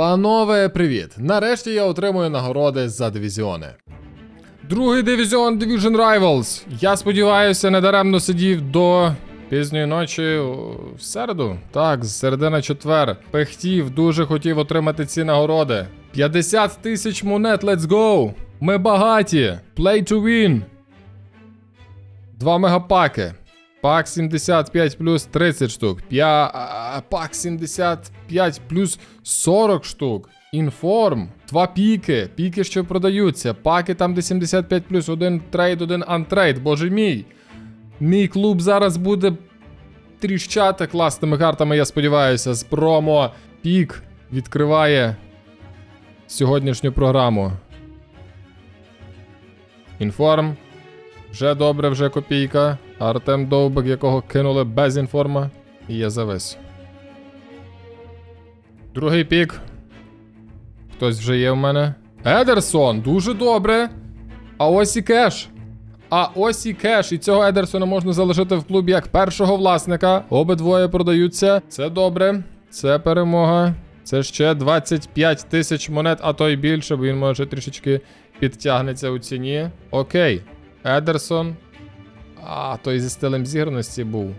Панове, привіт! Нарешті я отримую нагороди за дивізіони. Другий дивізіон Division Rivals. Я сподіваюся, недаремно сидів до пізньої ночі в середу. Так, з середи на четвер. Пехтів, дуже хотів отримати ці нагороди. 50 тисяч монет, let's go! Ми багаті! Play to win! Два мегапаки. Пак 75 плюс 30 штук. П'я... Пак 75 плюс 40 штук. Інформ. Два піки. Піки, що продаються. Паки там, де 75 плюс, один трейд, один антрейд. Боже мій. Мій клуб зараз буде тріщати класними картами, я сподіваюся. З промо пік відкриває сьогоднішню програму. Інформ. Вже добре, вже копійка. Артем Довбик, якого кинули без інформа. Я завис. Другий пік. Хтось вже є в мене. Едерсон, дуже добре. А ось і кеш. А ось і кеш. І цього Едерсона можна залишити в клубі як першого власника. Обидвоє продаються. Це добре. Це перемога. Це ще 25 тисяч монет, а то й більше, бо він може трішечки підтягнеться у ціні. Окей. Едерсон. А, той зі стилем зіграності був.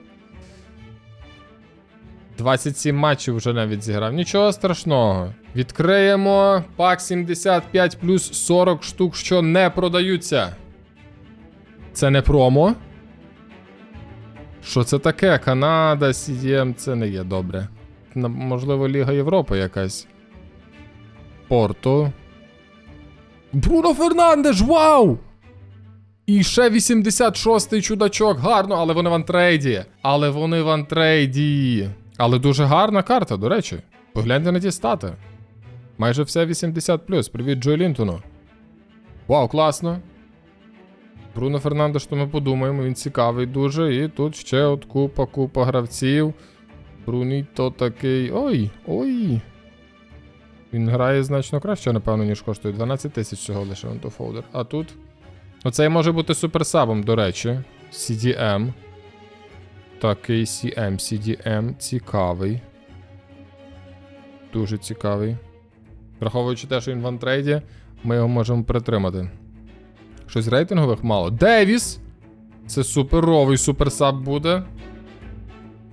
27 матчів вже навіть зіграв. Нічого страшного. Відкриємо пак 75 плюс 40 штук, що не продаються. Це не промо. Що це таке? Канада, CDM, це не є добре. Можливо, Ліга Європи якась. Порту. Бруно Фернандеш, вау! І ще 86-й чудачок. Гарно, але вони в антрейді. Але вони в антрейді. Але дуже гарна карта, до речі. Погляньте на ті стати. Майже все 80. Привіт, Джой Лінтону. Вау, класно. Бруно Фернандеш, то ми подумаємо, він цікавий дуже. І тут ще от купа, купа гравців. Бруніто такий. Ой, ой. Він грає значно краще, напевно, ніж коштує. 12 тисяч всього лише фолдер. А тут. Оцей може бути суперсабом, до речі. CDM. Такий CM, CDM. Цікавий. Дуже цікавий. Враховуючи те, що він в антрейді, ми його можемо притримати. Щось рейтингових мало. Девіс! Це суперовий суперсаб буде.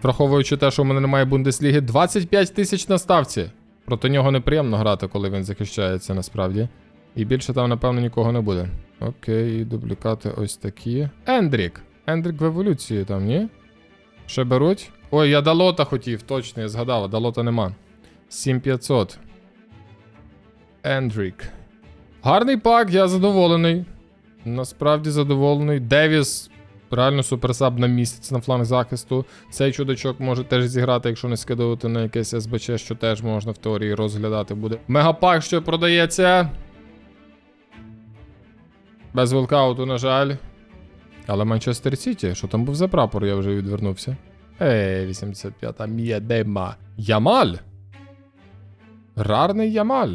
Враховуючи те, що в мене немає Бундесліги, 25 тисяч на ставці. Проти нього неприємно грати, коли він захищається насправді. І більше там, напевно, нікого не буде. Окей, дублікати ось такі. Ендрік. Ендрік в еволюції там, ні? Ще беруть? Ой, я Далота хотів, точно, я згадав, Далота нема. 7500. Ендрік. Гарний пак, я задоволений. Насправді задоволений. Девіс. Реально суперсаб на місяць на фланг захисту. Цей чудачок може теж зіграти, якщо не скидувати на якесь СБЧ, що теж можна в теорії розглядати буде. Мегапак, що продається. Без волкауту, на жаль. Але Манчестер Сіті, що там був за прапор, я вже відвернувся. Ей, 85-та м'єдема. Ямаль. Рарний Ямаль.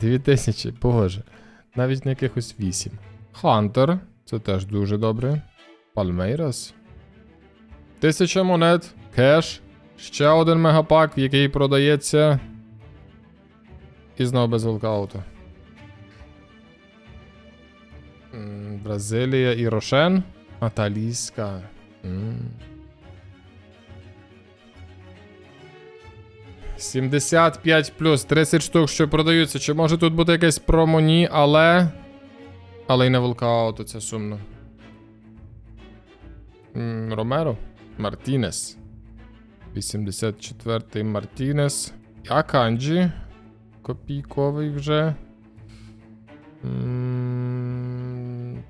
2000, боже. Навіть на якихось 8. Хантер. Це теж дуже добре. Пальмейрас. 1000 монет. Кеш. Ще один мегапак, який продається. І знову без волкауту. Бразилія і Рошен. Аталійська. М. 75 плюс 30 штук, що продаються. Чи може тут бути якесь промо? Ні, але. Але й не волкауту, це сумно. М, Ромеро. Мартінес. 84-й Мартінес. Аканджі. Копійковий вже.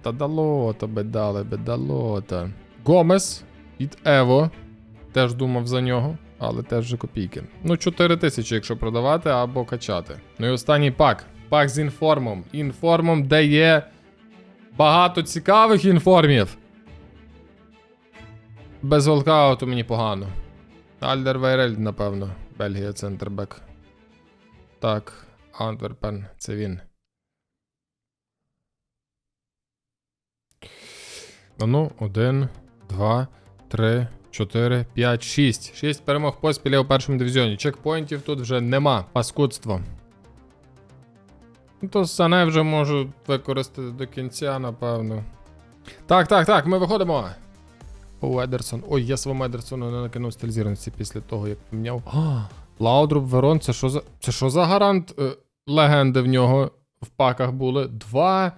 Та далота би дали, би далота. Гомес від Ево. Теж думав за нього, але теж вже копійки. Ну, 4 тисячі, якщо продавати або качати. Ну і останній пак. Пак з інформом. Інформом, де є багато цікавих інформів. Без волкауту мені погано. Альдер Вейрель, напевно. Бельгія, центрбек. Так, Антверпен, це він. Ну, один, два, три, 4, 5, 6. 6 перемог поспіль у першому дивізіоні. Чекпоінтів тут вже нема. Паскудство. Ну, то Сане вже можу використати до кінця, напевно. Так, так, так, ми виходимо. О, Едерсон. Ой, я своєму Едерсону не накинув стилізованості після того, як поміняв. Лаудруб Верон, це що за. Це що за гарант е, легенди в нього в паках були? Два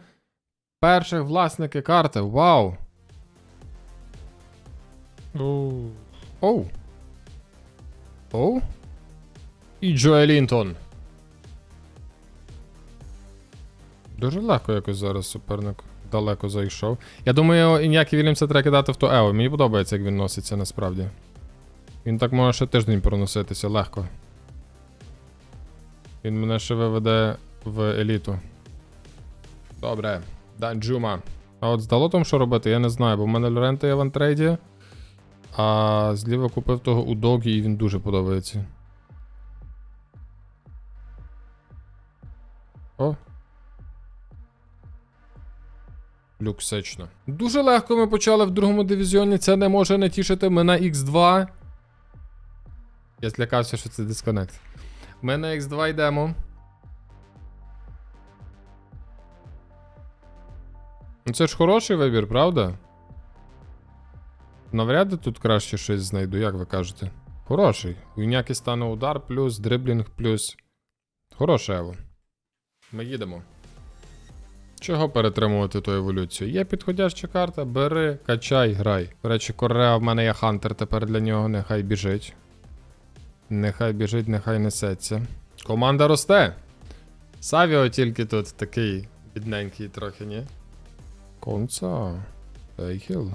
перших власники карти. Вау! Оу. Оу. Оу. І Джоель Лінтон. Дуже легко якось зараз суперник далеко зайшов. Я думаю, Інякі Вільямса треба кидати в то Ео. Мені подобається, як він носиться насправді. Він так може ще тиждень проноситися легко. Він мене ще виведе в еліту. Добре. Данджума. А от з Далотом що робити, я не знаю, бо в мене Лоренто є в антрейді. А зліва купив того у Догі, і він дуже подобається. О. Люксечно. Дуже легко ми почали в другому дивізіоні. Це не може не тішити. Ми на X2. Я злякався, що це дисконект. Ми на X2 йдемо. Ну це ж хороший вибір, правда? Навряд тут краще щось знайду, як ви кажете. Хороший. У Інякі стане удар, плюс, дриблінг, плюс. Хороше ево. Ми їдемо. Чого перетримувати ту еволюцію? Є підходяща карта, бери, качай, грай. До речі, Кореа в мене є хантер тепер для нього, нехай біжить. Нехай біжить, нехай несеться. Команда росте. Савіо тільки тут такий бідненький трохи, ні? Конца. Ейхіл.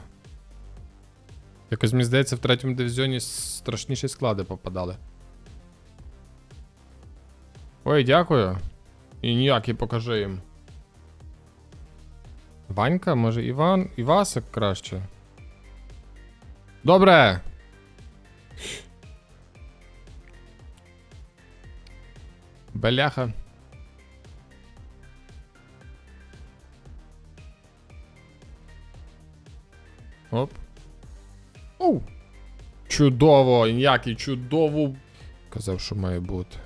Якось мені здається, в третьому дивізіоні страшніші склади попадали. Ой, дякую. І ніякий покажи їм. Ванька, може Іван. Івасик краще. Добре. Беляха. Оп. Чудово, ніякий чудово. Казав, що має бути.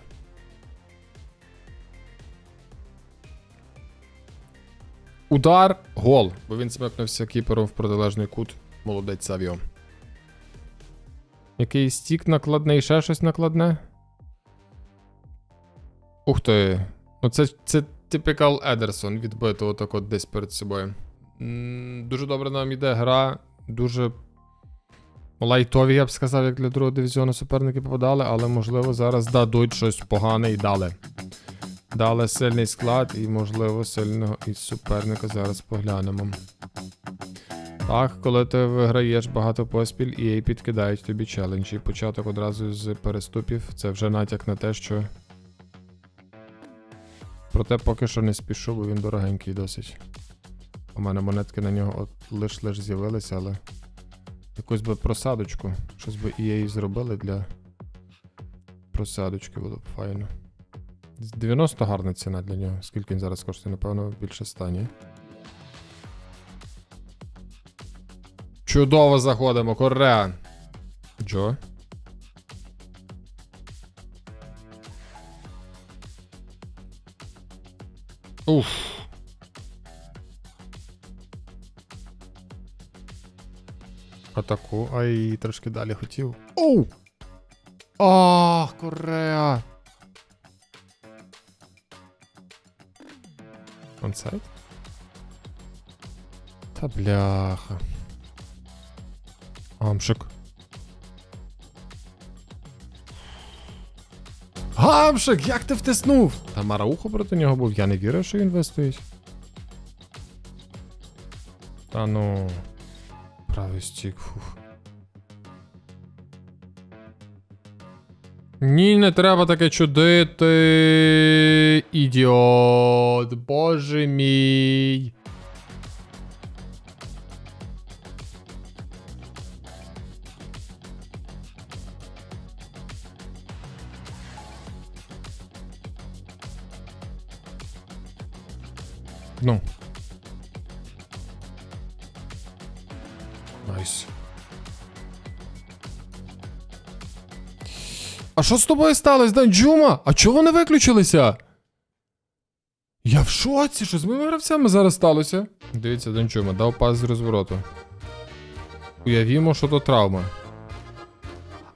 Удар, гол. Бо він смикнувся кіпером в протилежний кут. Молодець Савіо. Який стік накладний, ще щось накладне. Ух ти. Ну це, це типікал Едерсон відбито отак от десь перед собою. М, Дуже добре нам іде гра. Дуже лайтові, я б сказав, як для другого дивізіону суперники попадали, але можливо зараз дадуть щось погане і дали. Дали сильний склад і, можливо, сильного із суперника зараз поглянемо. Так, коли ти виграєш багато поспіль, EA підкидають тобі челендж. І початок одразу з переступів. Це вже натяк на те, що. Проте поки що не спішу, бо він дорогенький досить. У мене монетки на нього от лиш-лиш з'явилися, але. Якусь би просадочку. Щось би EA зробили для просадочки було б файно. 90 гарна ціна для нього. Скільки він зараз коштує, напевно, більше 100, ні? Чудово заходимо, Кореа. Джо. Уф. Атаку. Ай, трошки далі хотів. Оу! Ах, Кореа! Онсайд? Та бляха. Амшик. Гамшик, як ти втиснув? Та Мараухо проти нього був, я не вірив, що він вистоїть. Та ну. Стік, фух. Ні, не треба таке чудити. Ідіот. Боже мій. А що з тобою сталося, Данджума? А чого вони виключилися? Я в шоці, що з моїми гравцями зараз сталося? Дивіться, Данчума, дав пас з розвороту. Уявімо, що то травма.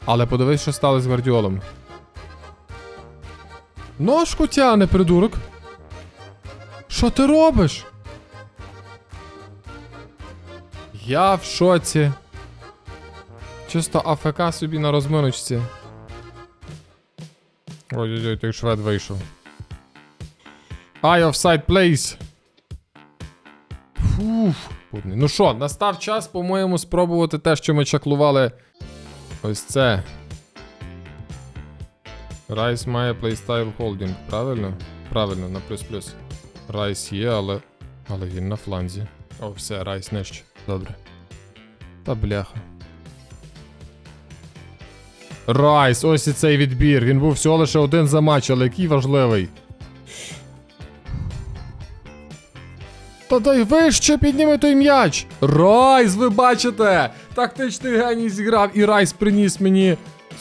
Але подивись, що сталося з Гвардіолом. Ножку тяне, придурок. Що ти робиш? Я в шоці. Чисто АФК собі на розминочці. Ой-ой-ой, той швед вийшов. Ай, офсайд, плейс. Фуф. Ну що, настав час, по-моєму, спробувати те, що ми чаклували. Ось це. Райс має плейстайл холдинг, правильно? Правильно, на плюс-плюс. Райс є, але. Але він на фланзі. О, все, Райс нижче. Добре. Та бляха. Райс, ось і цей відбір. Він був всього лише один за матч, але який важливий. Та дай вище підніми той м'яч. Райс, ви бачите! Тактичний геній зіграв, і Райс приніс мені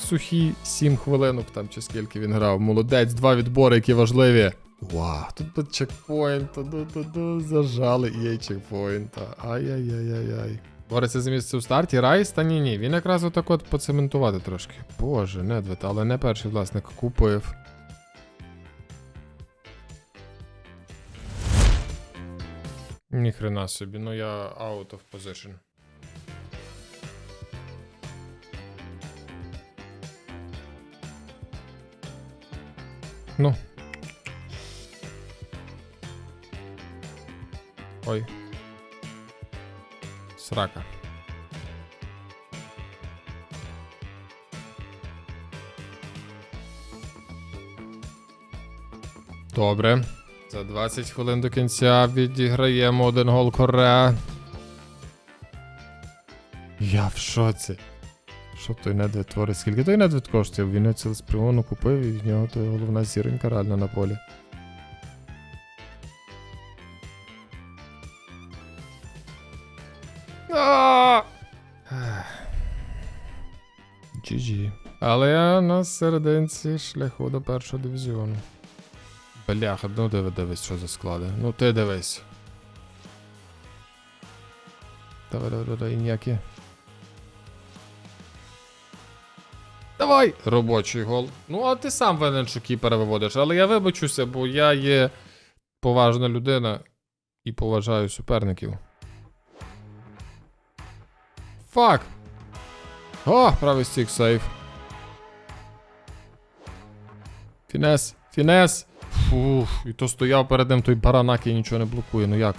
сухі 7 хвилинок, там чи скільки він грав. Молодець, два відбори, які важливі. Вау, тут би чекпоінт, ну, ну, ну, зажали є чекпоінта. Ай-яй-яй-яй-яй. Бореться за місце у старті, Райс, та ні, ні. Він якраз отак от поцементувати трошки. Боже, недвед, але не перший власник купив. Ніхрена собі, ну я out of position. Ну. Ой. Срака. Добре. За 20 хвилин до кінця відіграємо один гол Кореа. Я в шоці. Що той недвід творить? Скільки той недвід коштує? Він цілеспрямовано купив і в нього то головна зіронька реально на полі. Але я на серединці шляху до першого дивізіону. Бляха, ну диви, дивись, що за склади. Ну ти дивись. Давай, давай, давай, ніякі. Давай! Робочий гол. Ну, а ти сам винен, що кіпера виводиш, але я вибачуся, бо я є поважна людина і поважаю суперників. Фак! О, правий стік сейф. Фінес, фінес. Фух, і то стояв перед ним той баранак і нічого не блокує, ну як?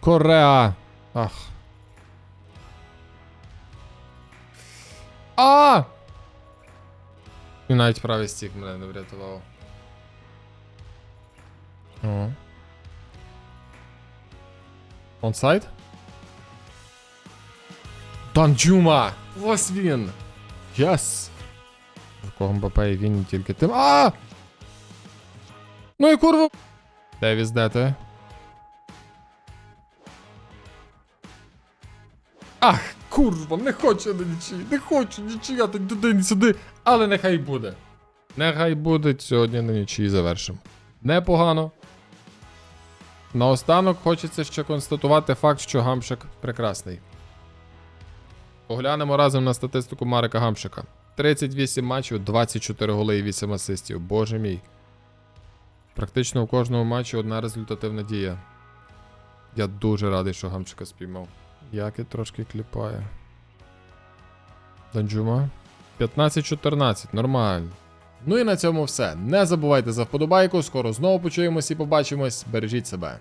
Кореа. Ах. А! І навіть правий стік мене не врятував. Онсайд? Данджума! Ось він! Єс! В Мбапе і він тільки тим. А! Ну і курва! Девіс, де ти? Ах, курва, не хочу на нічиї, не хочу нічия, так туди сюди, але нехай буде. Нехай буде сьогодні на нічиї завершимо. Непогано. Наостанок хочеться ще констатувати факт, що гамшик прекрасний. Поглянемо разом на статистику Марика Гамшика. 38 матчів, 24 голи і 8 асистів. Боже мій. Практично у кожному матчі одна результативна дія. Я дуже радий, що Гамшика спіймав. Яки трошки кліпає. Данджума. 15-14, нормально. Ну і на цьому все. Не забувайте за вподобайку. Скоро знову почуємось і побачимось. Бережіть себе.